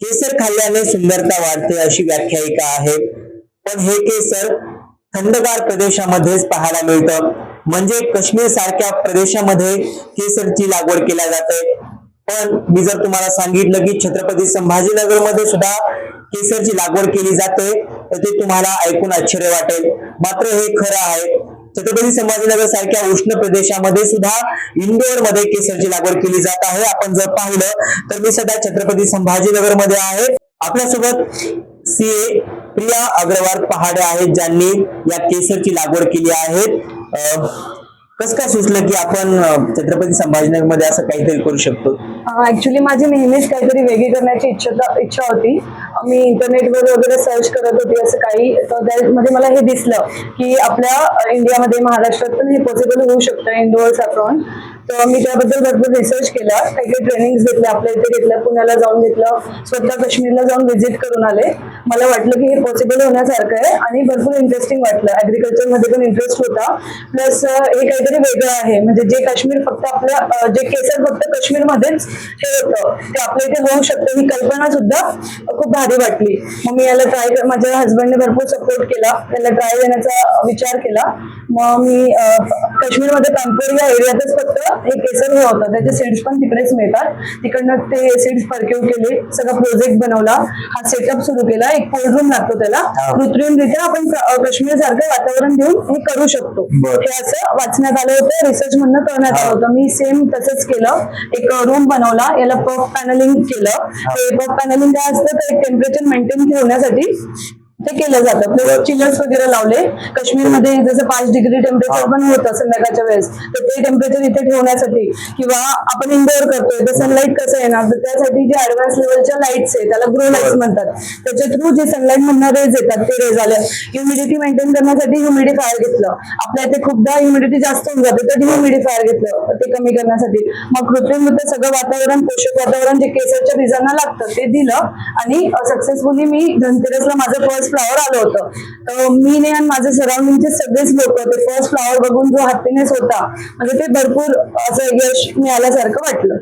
केसर खाल्ल्याने सुंदरता वाढते अशी व्याख्यायिका आहे. पण हे केसर थंडगार प्रदेशामध्येच पाहायला मिळतं. म्हणजे काश्मीर सारख्या प्रदेशामध्ये केसरची लागवड केल्या जाते. पण मी जर तुम्हाला सांगितलं की छत्रपती संभाजीनगरमध्ये सुद्धा केसरची लागवड केली जाते तर ते तुम्हाला ऐकून आश्चर्य वाटेल. मात्र हे खरं आहे. छत्रपती संभाजीनगर सारख्या उष्ण प्रदेशामध्ये सुद्धा इंदोरमध्ये केसरची लागवड केली जात आहे. आपण जर पाहिलं तर मी सध्या छत्रपती संभाजीनगरमध्ये आहे. आपल्यासोबत सी ए प्रिया अग्रवाल पहाडे आहेत ज्यांनी या केसरची लागवड केली आहे. अं, कसं काय सुचलं की आपण छत्रपती संभाजीनगरमध्ये असं काहीतरी करू शकतो? ऍक्च्युली माझी नेहमीच काहीतरी वेगळी करण्याची इच्छा इच्छा होती. मी इंटरनेटवर वगैरे सर्च करत होती असं काही. तर त्यामध्ये म्हणजे मला हे दिसलं की आपल्या इंडियामध्ये महाराष्ट्रात पण हे पॉसिबल होऊ शकतं इंडोअर सॅफ्रॉन तर मी त्याबद्दल भरपूर रिसर्च केला. काही काही ट्रेनिंग्स घेतले आपल्या इथे घेतलं पुण्याला जाऊन घेतलं स्वतः काश्मीरला जाऊन व्हिजिट करून आले. मला वाटलं की हे पॉसिबल होण्यासारखं आहे आणि भरपूर इंटरेस्टिंग वाटलं. ऍग्रिकल्चरमध्ये पण इंटरेस्ट होता. प्लस हे काहीतरी वेगळं आहे. म्हणजे जे काश्मीर फक्त आपल्या जे केसर फक्त काश्मीरमध्येच हे होतं ते आपल्या इथे होऊ शकतं ही कल्पना सुद्धा खूप भारी वाटली. मग मी याला ट्राय माझ्या हसबंडने भरपूर सपोर्ट केला. त्याला ट्राय देण्याचा विचार केला. मग मी काश्मीरमध्ये कानपूर या एरियातच फक्त हे केसर हे होतं. त्याचे सीड्स पण तिकडेच मिळतात. तिकडनं ते सीड्स परक्यू केले सगळा प्रोजेक्ट बनवला. हा सेटअप सुरू केला. एक कोल्ड रूम लागतो त्याला. कृत्रिमरित्या आपण काश्मीर सारखं वातावरण देऊन हे करू शकतो. हे असं वाचण्यात आलं होतं. रिसर्च मधनं करण्यात आलं होतं. मी सेम तसंच केलं. एक रूम बनवला. याला पफ पॅनलिंग केलं. ते पफ पॅनलिंग काय असतं? तर एक टेम्परेचर मेंटेन ठेवण्यासाठी ते केलं जातं. प्लस. चिलर्स वगैरे लावले. काश्मीरमध्ये जसं पाच डिग्री टेम्परेचर पण होतं संध्याकाळच्या वेळेस तर ते टेम्परेचर इथे ठेवण्यासाठी किंवा आपण इंडोर करतोय तर सनलाईट कसं येणार? तर त्यासाठी जे ऍडव्हान्स लेवलच्या लाईट्स आहे त्याला ग्रो लाईट्स म्हणतात. त्याच्या थ्रू जे सनलाईट मधनं रेज येतात ते रेज आले ह्युमिडिटी मेंटेन करण्यासाठी ह्युमिडिफायर घेतलं. आपल्या इथे खूपदा ह्युमिडिटी जास्त होऊन जाते तर ह्युमिडिफायर घेतलं. ते कमी करण्यासाठी. मग कृत्रिमरित्या सगळं वातावरण पोषक वातावरण जे केसरच्या बीजांना लागतं ते दिलं. आणि सक्सेसफुली मी धनतेरसला माझं फर्स्ट फ्लॉवर आलं होतं. तर मी ने आणि माझे सराउंडिंगचे सगळेच लोक ते फर्स्ट फ्लॉवर बघून जो हॅपीनेस होता म्हणजे ते भरपूर असं यश मिळाल्यासारखं वाटलं.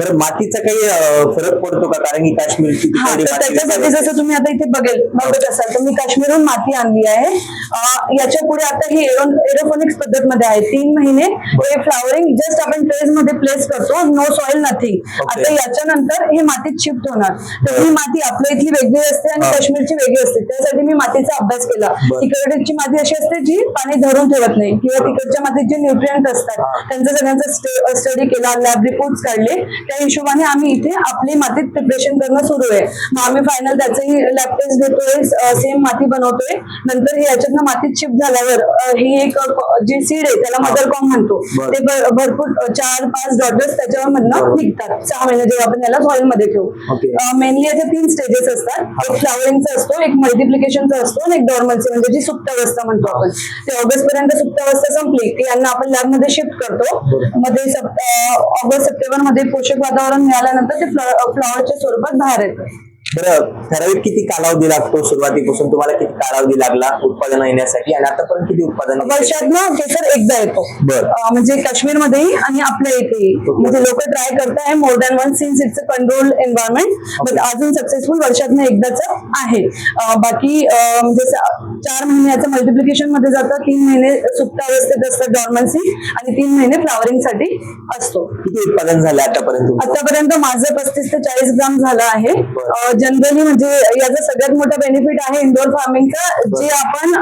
बरं मातीचा काही अं, फरक पडतो का? कारण की काश्मीरची हा तर माती त्याच्यासाठी जसं तुम्ही आता इथे बघेल बघत असाल तर मी काश्मीरहून माती आणली आहे. अं, याच्यापुढे आता ही एरोफोनिक्स पद्धत मध्ये आहे. तीन महिने हे फ्लावरिंग जस्ट आपण ट्रेजमध्ये प्लेस करतो. No soil nothing Okay. आता याच्यानंतर हे मातीत शिफ्ट होणार. तर ही माती आपल्या इथली वेगळी असते आणि हा. काश्मीरची वेगळी असते. त्यासाठी मी मातीचा अभ्यास केला. बरं. तिकडची माती अशी असते जी पाणी धरून ठेवत नाही. किंवा तिकडच्या मातीत जे न्यूट्रियंट असतात. हा. त्यांचा सगळ्यांचा स्टडी केला. लॅब रिपोर्ट काढले. त्या हिशोबाने आम्ही इथे आपली मातीत प्रिपरेशन करणं सुरू आहे. मग आम्ही फायनल त्याचंही लॅब टेस्ट घेतोय सेम माती बनवतोय. नंतर हे याच्यातनं मातीत शिफ्ट झाल्यावर ही एक जी सीड आहे त्याला मदर कॉम म्हणतो. ते भर- भरपूर चार पाच डॉटर्स त्याच्यावर मधनं निघतात. सहा महिने जेव्हा आपण याला सॉइलमध्ये. ठेवू. मेनली याचे तीन स्टेजेस असतात. एक फ्लावरिंगचा असतो एक मल्टिप्लिकेशनचा असतो आणि एक डॉर्मन्सी म्हणजे जी सुप्तावस्था म्हणतो आपण. ते ऑगस्ट पर्यंत सुप्तावस्था संपली की यांना आपण लॅबमध्ये शिफ्ट करतो. मध्ये ऑगस्ट सप्टेंबरमध्ये पोषक वातावरण मिळाल्यानंतर ते फ्लॉवरच्या स्वरूपात बाहेर येतं. बरं ठराविक किती कालावधी लागतो सुरुवातीपासून? तुम्हाला किती कालावधी लागला उत्पादन येण्यासाठी? आणि आतापर्यंत किती उत्पादन वर्षात ना केसर एकदा येतो. अं, म्हणजे काश्मीरमध्येही आणि आपल्या इथेही. म्हणजे लोक ट्राय करताय more than one since it's a control environment but अजून सक्सेसफुल वर्षात एकदाच आहे. अं, बाकी अं, म्हणजे स- चार महिन्याचं मल्टिप्लिकेशनमध्ये जातं तीन महिने सुप्त अवस्थेत असतं डॉर्मन्सी आणि तीन महिने फ्लावरिंगसाठी असतो. किती उत्पादन झालं आतापर्यंत? तुमचं? आतापर्यंत माझं पस्तीस ते चाळीस ग्राम झालं आहे. बरं. जनरली म्हणजे याचा सगळ्यात मोठा बेनिफिट आहे इंडोर फार्मिंगचा जे आपण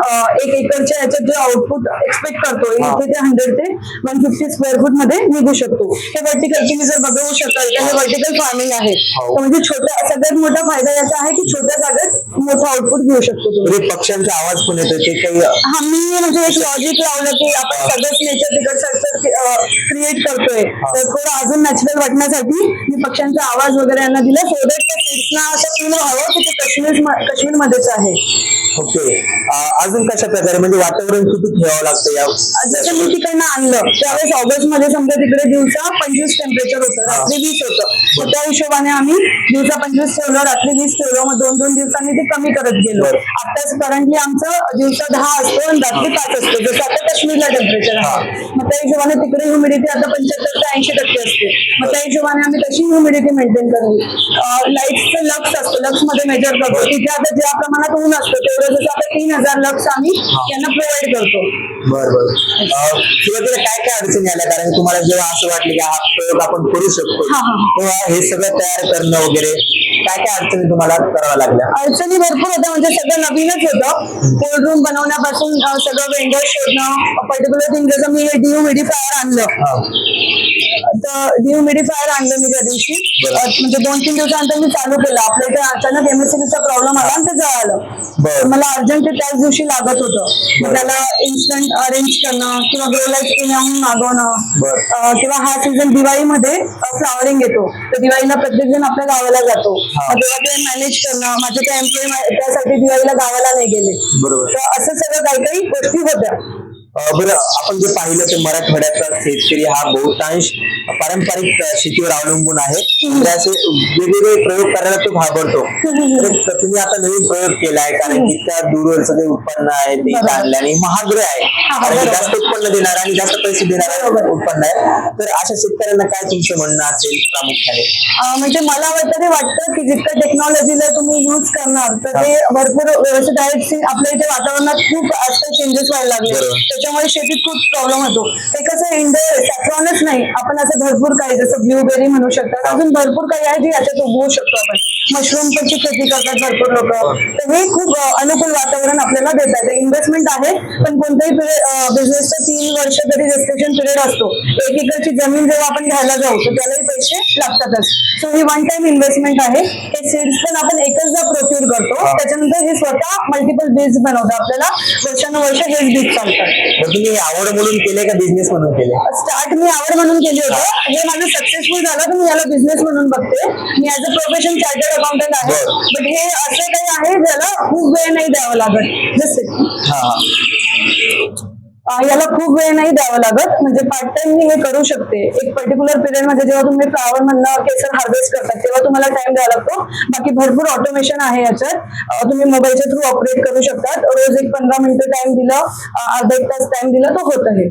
एक एकरच्या याच्यात जे आउटपुट एक्सपेक्ट करतो. इथे ते हंड्रेड ते वन फिफ्टी स्क्वेअर फूटमध्ये निघू शकतो. हे वर्टिकल तुम्ही जर बघू शकाल तर हे वर्टिकल फार्मिंग आहे. हो. म्हणजे छोट्या सगळ्यात मोठा फायदा याचा आहे की छोट्या जागेत मोठा आउटपुट घेऊ शकतो तुम्ही. म्हणजे पक्ष्यांचा आवाज पण येतो ते काही हा मी म्हणजे एक लॉजिक लावलं की आपण सगळंच नेचर तिकडचं क्रिएट करतोय. तर थोडं अजून नॅचरल वाटण्यासाठी मी पक्ष्यांचा आवाज वगैरे यांना दिला सो दॅट त्या सीट्सना असं फील व्हावं की ते काश्मीर काश्मीरमध्येच आहे. ओके. अजून कशा प्रकारे? म्हणजे वातावरण किती ठेवावं लागतं या जसं मी तिकडनं आणलं त्यावेळेस ऑगस्टमध्ये समजा तिकडे दिवसा पंचवीस टेम्परेचर होतं रात्री वीस होतं. त्या हिशोबाने आम्ही दिवसा पंचवीस ठेवलं रात्री वीस ठेवलं मग दोन दोन दिवसांनी ते कमी करत गेलो. आताच करंटली आमचं दिवसा दहा असतो आणि रात्री पाच असतो. जसं आता काश्मीरला टेम्परेचर आहे. मग त्या हिशोबाने तिकडे ह्युमिडिटी आता पंच्याहत्तर ते ऐंशी टक्के असते. मग त्या हिशोबाने आम्ही तशी ह्युमिडिटी मेंटेन करू. लाईटचं लक्स असतं. लक्समध्ये मेजर करतो. तिथे आता ज्या प्रमाणात ऊन असतं तेवढं आता तीन हजार लक्स आम्ही त्यांना प्रोव्हाइड करतो. बर बर. सुरुवातीला काय काय अडचणी आल्या? कारण तुम्हाला जेव्हा असं वाटलं की हा प्रयोग आपण करू शकतो हा, हा. तेव्हा हे सगळं तयार करणं वगैरे काय काय अडचणी तुम्हाला कराव्या लागल्या? अडचणी भरपूर होत्या म्हणजे सगळं नवीनच होतं. कोल्ड रूम बनवण्यापासून अं, सगळं वेंडर शोधणं पर्टिक्युलर थिंग जसं मी डिह्युमिडिफायर आणलं. हा. तर डिह्युमिडिफायर आणलं मी त्या दिवशी. अं, म्हणजे दोन तीन दिवसानंतर मी चालू केलं. आपल्या इथे अचानक एमएससीबीचा प्रॉब्लेम आला आणि ते जळालं. बरं. मला अर्जंट ते त्याच दिवशी लागत होतं. मग त्याला इन्स्टंट अरेंज करणं किंवा ग्रो लाइट पुण्याहून मागवणं बरं. अं, किंवा हा सीझन दिवाळीमध्ये फ्लावरिंग येतो. तर दिवाळीला प्रत्येक जण आपल्या गावाला जातो. ते मॅनेज करणं माझे ते एम्प्लॉई त्यासाठी दिवाळीला गावाला नाही गेले. बरोबर. तर असं सगळं काही काही गोष्टी होत्या. बरं आपण जे पाहिलं ते मराठवाड्याचा शेतकरी हा बहुतांश पारंपरिक शेतीवर अवलंबून आहे. म्हणजे असे वेगवेगळे प्रयोग करायला तो घाबरतो. तर तुम्ही आता नवीन प्रयोग केलाय कारण की त्या दूरवरचं जे उत्पन्न आहे ते बरोबर. आणल्याने महागडे आहे. कारण. जास्त उत्पन्न देणार आणि जास्त पैसे देणार. उत्पन्न आहे. तर अशा शेतकऱ्यांना काय तुमचं म्हणणं असेल प्रामुख्याने? म्हणजे मला तरी वाटतं की जितकं टेक्नॉलॉजीला तुम्ही युज करणार तर ते भरपूर व्यवस्थित आहे सी- आपल्या इथे वातावरणात खूप आजकाल चेंजेस व्हायला लागले. त्याच्यामुळे शेतीत खूप प्रॉब्लेम होतो. ते कसं इंडोर सॅफ्रॉनच नाही आपण असं भरपूर काही जसं ब्लूबेरी म्हणू शकतात. अजून भरपूर काही आहे जे याच्यात उगवू शकतो आपण. मशरूम ची खेती करतात भरपूर लोक. तर हे खूप अनुकूल वातावरण आपल्याला देतात. इन्व्हेस्टमेंट आहे पण कोणत्याही बिझनेसचा तीन वर्ष तरी रेस्ट्रिक्शन पिरियड असतो. एक एकरची जमीन जेव्हा आपण घ्यायला जाऊ तर त्यालाही पैसे लागतातच. सो ही वन टाइम इन्व्हेस्टमेंट आहे. हे सीड्स पण आपण एकचदा प्रोक्यूर करतो. हा. त्याच्यानंतर हे स्वतः मल्टिपल बीज बनवतात. आपल्याला वर्षानुवर्ष हेच बीज चालतात. तुम्ही हे आवड म्हणून केले का बिझनेस म्हणून केले? स्टार्ट मी आवड म्हणून केली होतं. हे. माझं सक्सेसफुल झालं तर मी याला बिझनेस म्हणून बघते. मी as a profession chartered accountant आहे. बट हे असं काही आहे ज्याला खूप वेळ नाही द्यावा लागत. जसे याला खूप वेळ नाही द्यावा लागत. म्हणजे पार्ट टाइम मी हे करू शकते. एक पर्टिक्युलर पिरियडमध्ये जेव्हा तुम्ही फ्लावर मधनं केसर हार्वेस्ट करतात तेव्हा तुम्हाला टाइम द्यावा लागतो. बाकी भरपूर ऑटोमेशन आहे याच्यात. तुम्ही मोबाईलच्या थ्रू ऑपरेट करू शकतात. रोज एक पंधरा मिनिटं टाइम दिलं अर्धा एक तास टाइम दिला तर होत आहे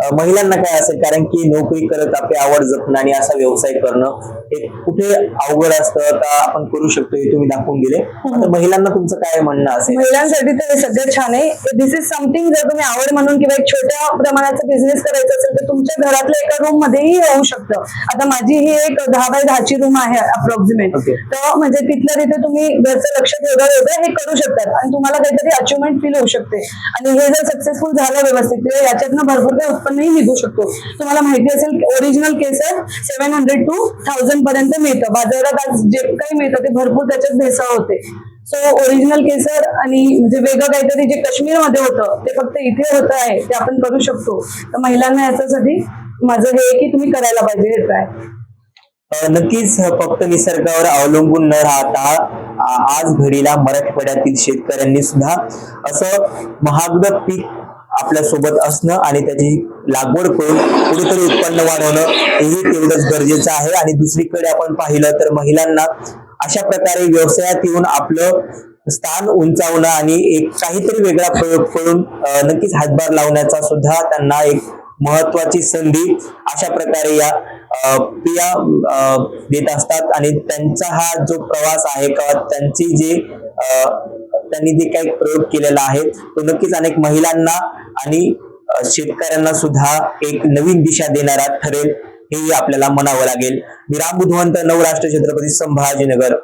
महिलांना काय असेल? कारण की नोकरी करत आपली आवड जपणं आणि असा व्यवसाय करणं हे कुठे अवघड असतं? का आपण करू शकतो हे तुम्ही दाखवून दिले. आता महिलांना तुमचं काय म्हणणं असेल? महिलांसाठी तर हे सगळं छान आहे. दिस इज समथिंग जर तुम्ही आवड म्हणून किंवा एक छोट्या प्रमाणाचा बिझनेस करायचा असेल तर तुमच्या घरातल्या एका रूम मध्येही होऊ शकतं. आता माझी ही एक दहा बाय दहाची रूम आहे अप्रॉक्सिमेट. तर म्हणजे तिथल्या तिथे तुम्ही घरचं लक्ष वेगळं वेगळं हे करू शकतात. आणि तुम्हाला काहीतरी अचिव्हमेंट फील होऊ शकते. आणि हे जर सक्सेसफुल झालं व्यवस्थित याच्यातनं भरपूर काही उत्पन्नही निघू शकतो. तुम्हाला माहिती असेल ओरिजिनल केसर सेव्हन हंड्रेड टू थाउजंड पर्यंत मिळतं. बाजारात आज जे काही मिळतं ते भरपूर त्याच्यात भेसळ होते. सो ओरिजिनल केसर आणि म्हणजे वेगळं काहीतरी जे काश्मीरमध्ये होतं ते फक्त इथे होतं आहे ते आपण करू शकतो. तर महिलांना याच्यासाठी माझं हे की तुम्ही करायला पाहिजे हे ट्राय नक्कीच फक्त निसर्गावर अवलंबून न राहता आज घडीला मराठवाड्यातील शेतकऱ्यांनी सुद्धा असं महागड पीक आपल्यासोबत असणं आणि त्याची लागवड करून कुठेतरी उत्पन्न वाढवणं हेही तेवढंच गरजेचं आहे. आणि दुसरीकडे आपण पाहिलं तर महिलांना अशा प्रकारे व्यवसायात येऊन आपलं स्थान उंचावणं आणि एक काहीतरी वेगळा प्रयोग करून नक्कीच हातभार लावण्याचा सुद्धा त्यांना एक महत्वाची संधी अशा प्रकारे या पिया देत असतात. आणि त्यांचा हा जो प्रवास आहे किंवा त्यांची जे त्यांनी जे काही प्रयोग केलेला आहे तो नक्कीच अनेक महिलांना आणि शेतकऱ्यांना सुद्धा एक नवीन दिशा देणारा ठरेल हेही आपल्याला म्हणावं लागेल. मी राम बुधवंत नवराष्ट्र छत्रपती संभाजीनगर.